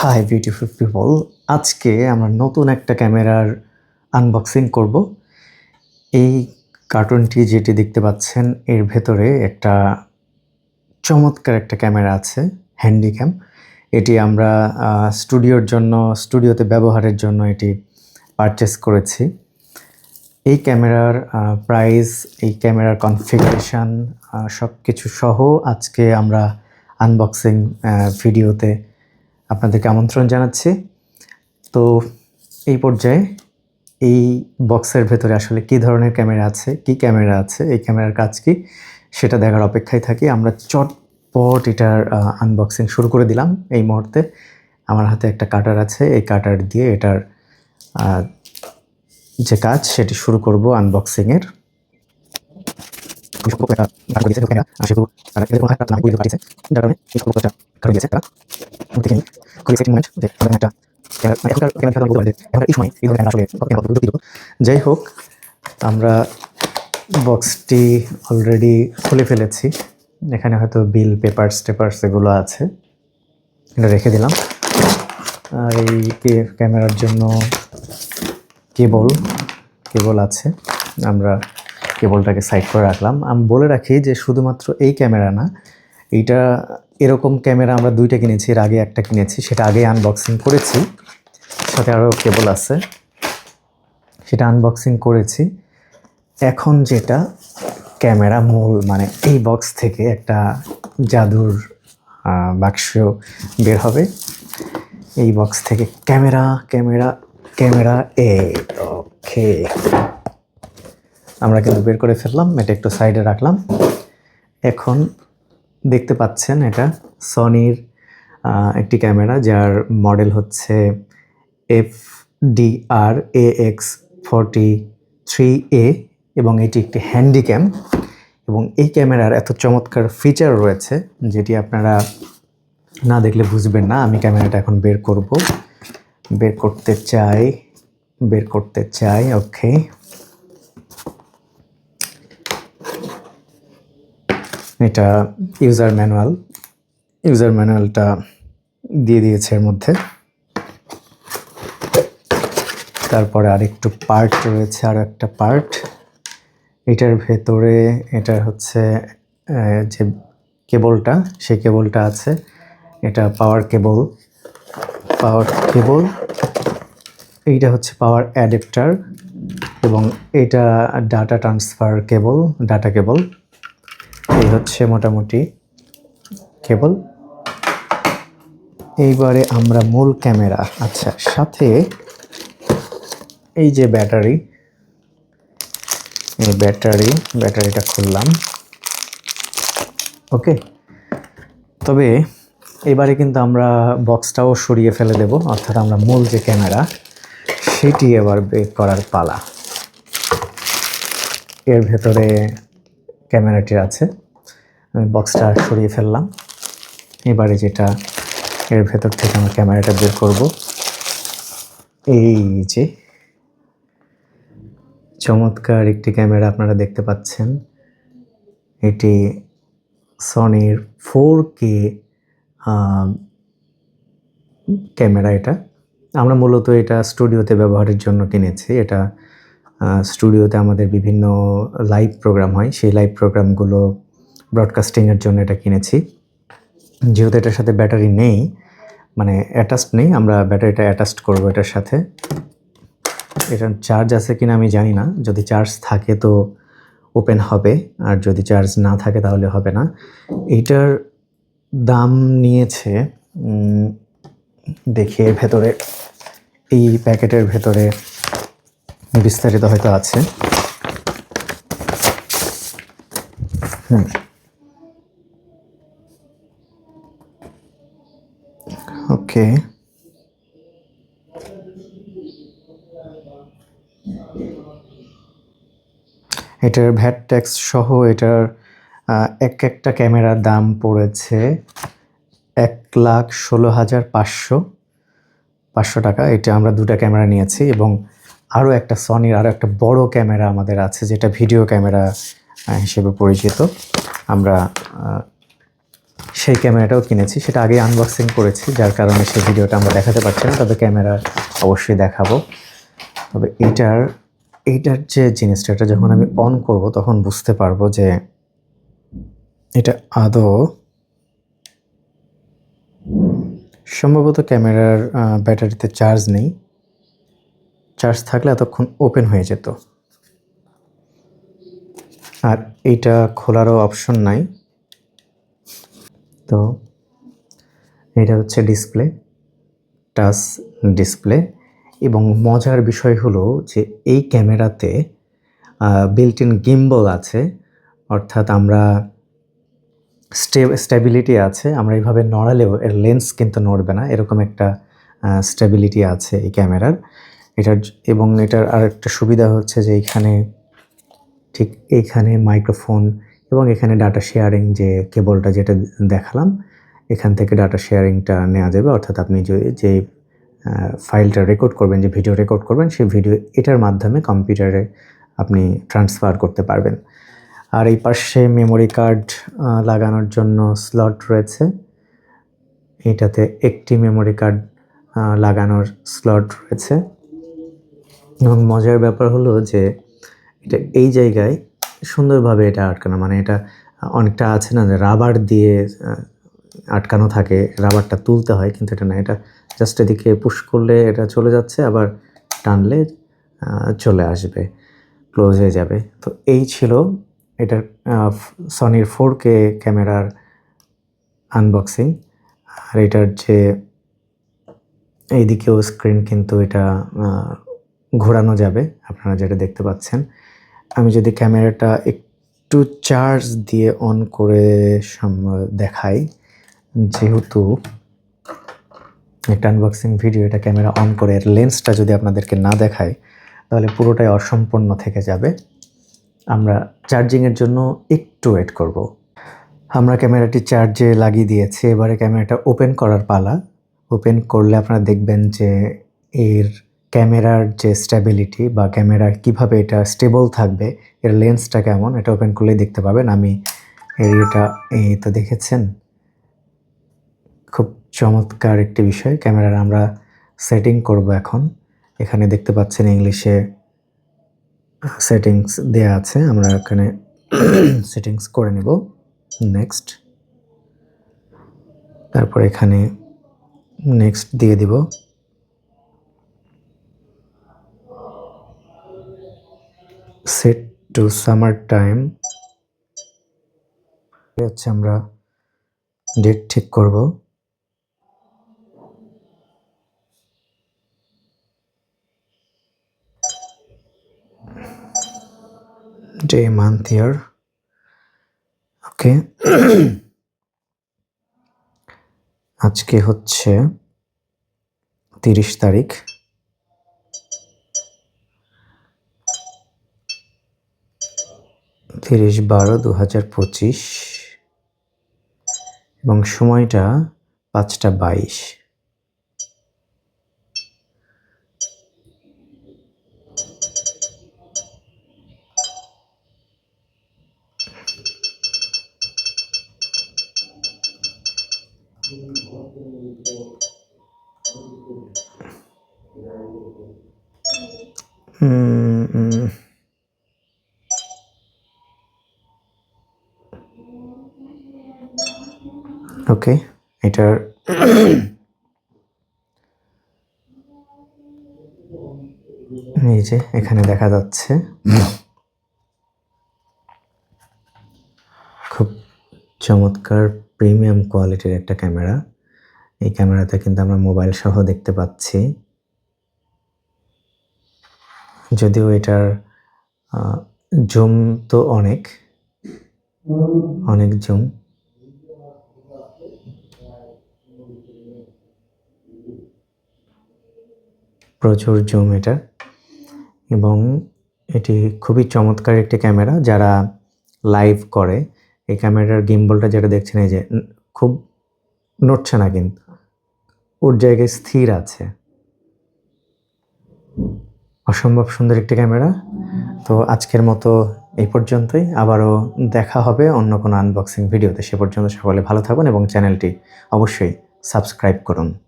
Hi beautiful people আজকে আমরা নতুন একটা ক্যামেরার আনবক্সিং করব। এই কার্টুনটি যেটি দেখতে পাচ্ছেন, এর ভেতরে একটা চমৎকার একটা ক্যামেরা আছে হ্যান্ডিক্যাম এটি আমরা স্টুডিওর জন্য স্টুডিওতে ব্যবহারের জন্য এটি পারচেস করেছি। এই ক্যামেরার প্রাইস এই ক্যামেরার কনফিগারেশন সব কিছু সহ আজকে আমরা আনবক্সিং ভিডিওতে আপনাদেরকে আমন্ত্রণ জানাচ্ছি তো এই পর্যায়ে এই বক্সের ভেতরে আসলে কী ধরনের ক্যামেরা আছে কি ক্যামেরা আছে এই ক্যামেরার কাজ কি সেটা দেখার অপেক্ষায় থাকি আমরা চটপট এটার আনবক্সিং শুরু করে দিলাম এই মুহূর্তে আমার হাতে একটা কাটার আছে এই কাটার দিয়ে এটার যে কাজ সেটি শুরু করব আনবক্সিংয়ের যাই হোক, আমরা বক্সটি অলরেডি খুলে ফেলেছি। এখানে হয়তো বিল পেপারস টেপার্স এগুলো আছে। এটা রেখে দিলাম। আর এই ক্যামেরার জন্য কেবল কেবল আছে। আমরা কেবলটাকে সাইড করে রাখলাম। আমি বলে রাখি যে শুধুমাত্র এই ক্যামেরা না, এইটা এরকম ক্যামেরা আমরা দুইটা কিনেছি, এর আগে একটা কিনেছি, সেটা আগে আনবক্সিং করেছি। সাথে আরও কেবল আছে। সেটা আনবক্সিং করেছি। এখন যেটা ক্যামেরা মূল মানে এই বক্স থেকে একটা জাদুর বাক্স বের হবে। এই বক্স থেকে ক্যামেরা ক্যামেরা ক্যামেরা এ ওকে আমরা কিন্তু বের করে ফেললাম, এটা একটু সাইডে রাখলাম। এখন দেখতে পাচ্ছেন এটা সনির একটি ক্যামেরা যার মডেল হচ্ছে F D R A X forty three A এবং এটি একটি হ্যান্ডিক্যাম এবং এই ক্যামেরার এত চমৎকার ফিচার রয়েছে যেটি আপনারা না দেখলে বুঝবেন না। আমি ক্যামেরাটা এখন বের করব। বের করতে চাই, বের করতে চাই ওকে এটা ইউজার ম্যানুয়াল ইউজার ম্যানুয়ালটা দিয়ে দিয়েছে এর মধ্যে। তারপরে আরেকটু পার্ট রয়েছে, আর একটা পার্ট এটার ভেতরে, এটা হচ্ছে যে কেবলটা, সেই কেবলটা আছে। এটা পাওয়ার কেবল পাওয়ার কেবল এইটা হচ্ছে পাওয়ার অ্যাডাপ্টার এবং এটা data transfer cable data cable এই হচ্ছে মোটামুটি কেবল। এইবারে আমরা মূল ক্যামেরা আচ্ছা সাথে এই যে ব্যাটারি, এই ব্যাটারি, ব্যাটারিটা খুললাম। ওকে, তবে এবারে কিন্তু আমরা বক্সটাও সরিয়ে ফেলে দেব, অর্থাৎ আমরা মূল যে ক্যামেরা, সেটি এবার বের করার পালা। এর ভেতরে ক্যামেরাটি আছে। আমি বক্সটা সরিয়ে ফেললাম। এবারে যেটা এর ভেতর থেকে আমরা ক্যামেরাটা বের করব, এই যে চমৎকার একটি ক্যামেরা আপনারা দেখতে পাচ্ছেন। এটি সনির ফোর কে ক্যামেরা এটা। আমরা মূলত এটা স্টুডিওতে ব্যবহারের জন্য কিনেছি। এটা স্টুডিওতে আমাদের বিভিন্ন লাইভ প্রোগ্রাম হয়। সেই লাইভ প্রোগ্রামগুলো ব্রডকাস্টিংয়ের জন্য এটা কিনেছি। যেহেতু এটার সাথে ব্যাটারি নেই মানে অ্যাটাচড নেই, আমরা ব্যাটারিটা অ্যাটাচড করব এটার সাথে। এটার চার্জ আছে কিনা আমি জানি না। যদি চার্জ থাকে তো ওপেন হবে, আর যদি চার্জ না থাকে তাহলে হবে না। এইটার দাম নিয়েছে দেখি এর ভেতরে, এই প্যাকেটের ভেতরে বিস্তারিত হয়তো আছে। ওকে। এটার ভ্যাট ট্যাক্স সহ এটার এক একটা ক্যামেরার দাম পড়েছে এক লাখ ষোলো হাজার পাঁচশো পাঁচশো টাকা। এটা আমরা দুটা ক্যামেরা নিয়েছি এবং আরও একটা সনির আরও একটা বড় ক্যামেরা আমাদের আছে, যেটা ভিডিও ক্যামেরা হিসেবে পরিচিত। আমরা সেই ক্যামেরাটাও কিনেছি, সেটা আগে আনবক্সিং করেছি, যার কারণে সেই ভিডিওটা আমরা দেখাতে পারছি না, তবে ক্যামেরা অবশ্যই দেখাবো। তবে এইটার এইটার যে জিনিসটা, এটা যখন আমি অন করব, তখন বুঝতে পারব যে এটা আদৌ সম্ভবত ক্যামেরার ব্যাটারিতে চার্জ নেই। চার্জ থাকলে এতক্ষণ ওপেন হয়ে যেত। আর এইটা খোলারও অপশন নাই। তো এটা হচ্ছে ডিসপ্লে, টাচ ডিসপ্লে। এবং মজার বিষয় হলো যে এই ক্যামেরাতে বিল্ট ইন গিম্বল আছে। অর্থাৎ আমরা স্টে স্টেবিলিটি আছে। আমরা এইভাবে নড়ালেও এর লেন্স কিন্তু নড়বে না। এরকম একটা স্টেবিলিটি আছে এই ক্যামেরার। এটার এবং এটার আর একটা সুবিধা হচ্ছে যে এইখানে ঠিক এইখানে মাইক্রোফোন এবং এখানে ডাটা শেয়ারিং যে কেবলটা যেটা দেখালাম, এখান থেকে ডাটা শেয়ারিংটা নেওয়া যাবে। অর্থাৎ আপনি যে যে ফাইলটা রেকর্ড করবেন, যে ভিডিও রেকর্ড করবেন, সেই ভিডিও এটার মাধ্যমে কম্পিউটারে আপনি ট্রান্সফার করতে পারবেন। আর এই পাশে মেমোরি কার্ড লাগানোর জন্য স্লট রয়েছে। এটাতে একটি মেমোরি কার্ড লাগানোর স্লট রয়েছে। এবং মজার ব্যাপার হলো যে এটা এই জায়গায় সুন্দরভাবে এটা আটকানো মানে এটা অনেকটা আছে না যে রাবার দিয়ে আটকানো থাকে, রাবারটা তুলতে হয়, কিন্তু এটা না, এটা জাস্ট এদিকে পুশ করলে এটা চলে যাচ্ছে, আবার টানলে চলে আসবে ক্লোজ হয়ে যাবে। তো এই ছিল এটার সনির ফোর কে ক্যামেরার আনবক্সিং আর এটার যে এইদিকেও স্ক্রিন কিন্তু এটা ঘোরানো যাবে, আপনারা যেটা দেখতে পাচ্ছেন। আমি যদি ক্যামেরাটা একটু চার্জ দিয়ে অন করে দেখাই, যেহেতু একটা আনবক্সিং ভিডিও এটা ক্যামেরা অন করে লেন্সটা যদি আপনাদেরকে না দেখায় তাহলে পুরোটাই অসম্পূর্ণ থেকে যাবে। আমরা চার্জিংয়ের জন্য একটু ওয়েট করব। আমরা ক্যামেরাটি চার্জে লাগিয়ে দিয়েছি, এবারে ক্যামেরাটা ওপেন করার পালা। ওপেন করলে আপনারা দেখবেন যে এর ক্যামেরার যে স্টেবিলিটি বা ক্যামেরার কীভাবে এটা স্টেবল থাকবে, এর লেন্সটা কেমন, এটা ওপেন করলেই দেখতে পাবেন। আমি এটা এই তো দেখেছেন? খুব চমৎকার একটি বিষয়। ক্যামেরার আমরা সেটিং করব এখন। এখানে দেখতে পাচ্ছেন ইংলিশে সেটিংস দেয়া আছে। আমরা এখানে সেটিংস করে নেব। নেক্সট তারপর এখানে নেক্সট দিয়ে দিব। সেট টু সামার টাইম হচ্ছে আমরা ডেট ঠিক করব। ডে মান্থ ইয়ার ওকে আজকে হচ্ছে তিরিশ তারিখ। তিরিশ বারো দু হাজার পঁচিশ এবং সময়টা পাঁচটা বাইশ। উম, ওকে এটার এই যে এখানে দেখা যাচ্ছে। খুব চমৎকার প্রিমিয়াম কোয়ালিটির একটা ক্যামেরা। এই ক্যামেরাতে কিন্তু আমরা মোবাইল সহ দেখতে পাচ্ছি। যদিও এটার জুম তো অনেক অনেক জুম। প্রচুর জুম এটা। এবং এটি খুবই চমৎকার একটি ক্যামেরা যারা লাইভ করে। এই ক্যামেরার গিম্বলটা যেটা দেখছেন, এই যে খুব নড়ছে না কিন্তু। ওর জায়গায় স্থির আছে। অসম্ভব সুন্দর একটি ক্যামেরা। তো আজকের মতো এই পর্যন্তই। আবারও দেখা হবে অন্য কোনো আনবক্সিং ভিডিওতে। সে পর্যন্ত সকলে ভালো থাকুন এবং চ্যানেলটি অবশ্যই সাবস্ক্রাইব করুন।